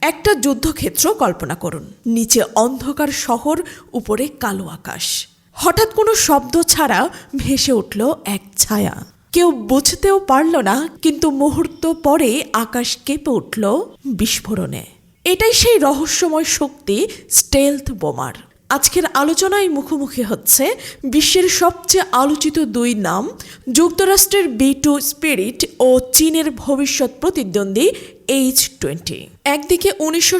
একটা যুদ্ধক্ষেত্র কল্পনা করুন। নিচে অন্ধকার শহর, উপরে কালো আকাশ। হঠাৎ কোনো শব্দ ছাড়া ভেসে উঠল এক ছায়া। কেউ বুঝতেও পারল না, কিন্তু মুহূর্ত পরে আকাশ কেঁপে উঠল বিস্ফোরণে। এটাই সেই রহস্যময় শক্তি স্টেলথ বোমার। আজকের আলোচনায় মুখোমুখি হচ্ছে বিশ্বের সবচেয়ে আলোচিত দুই নাম, যুক্তরাষ্ট্রের বি টু স্পিরিট ও চীনের ভবিষ্যৎ প্রতিদ্বন্দ্বী এইচ টোয়েন্টি একদিকে উনিশশো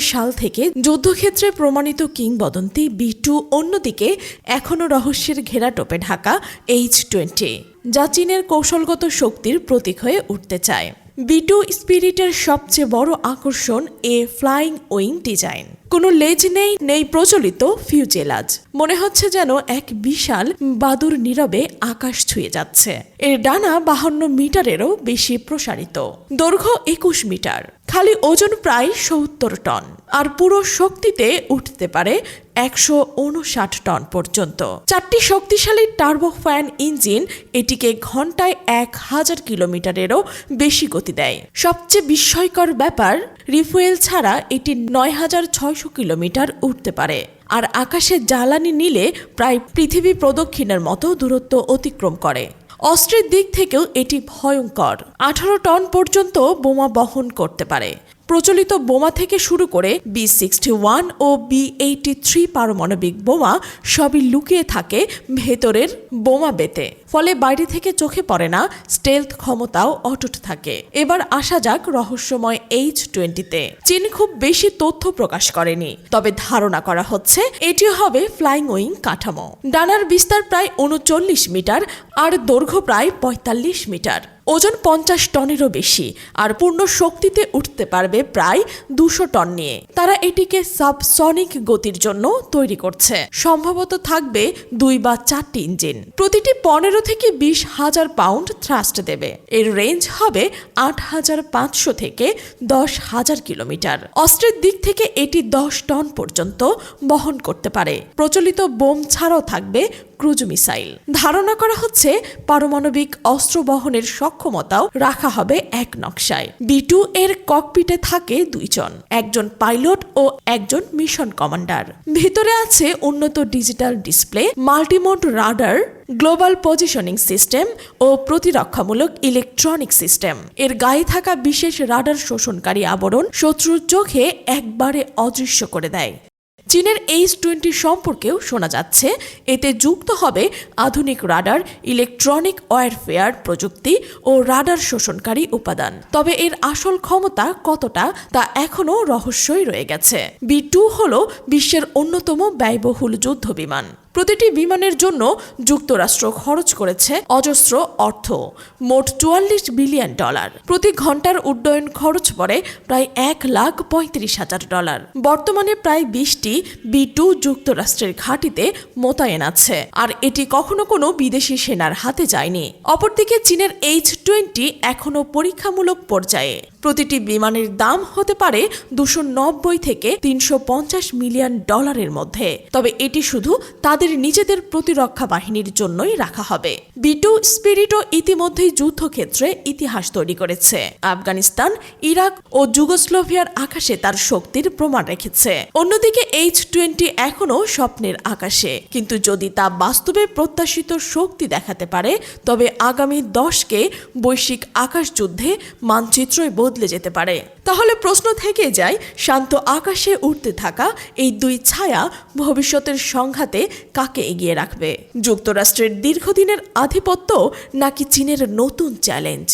সাল থেকে যুদ্ধক্ষেত্রে প্রমাণিত কিংবদন্তি বি টু, অন্যদিকে এখনও রহস্যের ঘেরা টোপে ঢাকা এইচ টোয়েন্টি যা চীনের কৌশলগত শক্তির প্রতীক হয়ে উঠতে চায়। বিটু স্পিরিটের সবচেয়ে বড় আকর্ষণ এ ফ্লাইং উইং ডিজাইন। কোনো লেজ নেই নেই প্রচলিত ফিউজেলাজ। মনে হচ্ছে যেন এক বিশাল বাদুর নীরবে আকাশ ছুঁয়ে যাচ্ছে। এর ডানা বাহান্ন মিটারেরও বেশি প্রসারিত। দৈর্ঘ্য একুশ মিটার। খালি ওজন প্রায় সত্তর টন। আর পুরো শক্তিতে উঠতে পারে একশো উনষাট টন পর্যন্ত। চারটি শক্তিশালী টার্বো ফ্যান ইঞ্জিন এটিকে ঘন্টায় এক হাজার কিলোমিটারেরও বেশি গতি দেয়। সবচেয়ে বিস্ময়কর ব্যাপার, রিফুয়েল ছাড়া এটি নয় হাজার ছয়শো কিলোমিটার উঠতে পারে। আর আকাশে জ্বালানি নিলে প্রায় পৃথিবী প্রদক্ষিণের মতো দূরত্ব অতিক্রম করে। অস্ত্রের দিক থেকেও এটি ভয়ঙ্কর। আঠারো টন পর্যন্ত বোমা বহন করতে পারে। প্রচলিত বোমা থেকে শুরু করে বি সিক্সটি ওয়ান ও বি এইটি থ্রি পারমাণবিক বোমা সবই লুকিয়ে থাকে ভেতরের বোমা বেতে। ফলে বাইরে থেকে চোখে পড়ে না স্টেলথ ক্ষমতাও অটুট থাকে। এবার আসা যাক রহস্যময় এইচ টোয়েন্টিতে চীন খুব বেশি তথ্য প্রকাশ করেনি, তবে ধারণা করা হচ্ছে এটি হবে ফ্লাইং উইং কাঠামো। ডানার বিস্তার প্রায় উনচল্লিশ মিটার আর দৈর্ঘ্য প্রায় পঁয়তাল্লিশ মিটার। ওজন পঞ্চাশ টনেরও বেশি আর পূর্ণ শক্তিতে উঠতে পারবে প্রায় দুশো টন নিয়ে। তারা এটিকে সাবসনিক গতির জন্য তৈরি করছে। সম্ভবত থাকবে দুই বা চারটি ইঞ্জিন। প্রতিটি পনেরো থেকে বিশ হাজার পাউন্ড থ্রাস্ট দেবে। এর রেঞ্জ হবে আট হাজার পাঁচশো থেকে দশ হাজার কিলোমিটার। অস্ত্রের দিক থেকে এটি দশ টন পর্যন্ত বহন করতে পারে। প্রচলিত বোম ছাড়াও থাকবে ক্রুজ মিসাইল। ধারণা করা হচ্ছে পারমাণবিক অস্ত্র বহনের সক্ষমতাও রাখা হবে এক নকশায়। বি টু এর ককপিটে থাকে দুইজন, একজন পাইলট ও একজন মিশন কমান্ডার। ভিতরে আছে উন্নত digital display, multimode radar, global positioning system ও প্রতিরক্ষামূলক ইলেকট্রনিক সিস্টেম। এর গায়ে থাকা বিশেষ রাডার শোষণকারী আবরণ শত্রুর চোখে একবারে অদৃশ্য করে দেয়। চীনের এইচ টোয়েন্টি সম্পর্কেও শোনা যাচ্ছে। এতে যুক্ত হবে আধুনিক রাডার, ইলেকট্রনিক ওয়ারফেয়ার প্রযুক্তি ও রাডার শোষণকারী উপাদান। তবে এর আসল ক্ষমতা কতটা তা এখনও রহস্যই রয়ে গেছে। বি টু হল বিশ্বের অন্যতম ব্যয়বহুল যুদ্ধ বিমান প্রতিটি বিমানের জন্য যুক্তরাষ্ট্র খরচ করেছে অজস্র অর্থ, মোট চুয়াল্লিশ বিলিয়ন ডলার। প্রতি ঘণ্টার উড্ডয়ন খরচ পড়ে প্রায় এক লাখ পঁয়ত্রিশ হাজার ডলার। বর্তমানে প্রায় বিশটি বি টু যুক্তরাষ্ট্রের ঘাঁটিতে মোতায়েন আছে, আর এটি কখনো কোনো বিদেশি সেনার হাতে যায়নি। অপরদিকে চীনের এইচ টোয়েন্টি এখনও পরীক্ষামূলক পর্যায়ে। প্রতিটি বিমানের দাম হতে পারে দুশো নব্বই থেকে তিনশো পঞ্চাশ মিলিয়ন ডলারের মধ্যে। তবে এটি শুধু তাদের নিজেদের প্রতিরক্ষা বাহিনীর জন্যই রাখা হবে। বিটু স্পিরিটও ইতিমধ্যেই যুদ্ধক্ষেত্রে ইতিহাস তৈরি করেছে। আফগানিস্তান, ইরাক ও যুগোস্লোভিয়ার আকাশে তার শক্তির প্রমাণ রেখেছে। অন্যদিকে এইচ টোয়েন্টি এখনও স্বপ্নের আকাশে। কিন্তু যদি তা বাস্তবে প্রত্যাশিত শক্তি দেখাতে পারে, তবে আগামী দশকে বৈশ্বিক আকাশ যুদ্ধে মানচিত্রই বদলে যেতে পারে। তাহলে প্রশ্ন থেকে যায়, শান্ত আকাশে উঠতে থাকা এই দুই ছায়া ভবিষ্যতের সংঘাতে কাকে এগিয়ে রাখবে? যুক্তরাষ্ট্রের দীর্ঘদিনের আধিপত্য নাকি চীনের নতুন চ্যালেঞ্জ?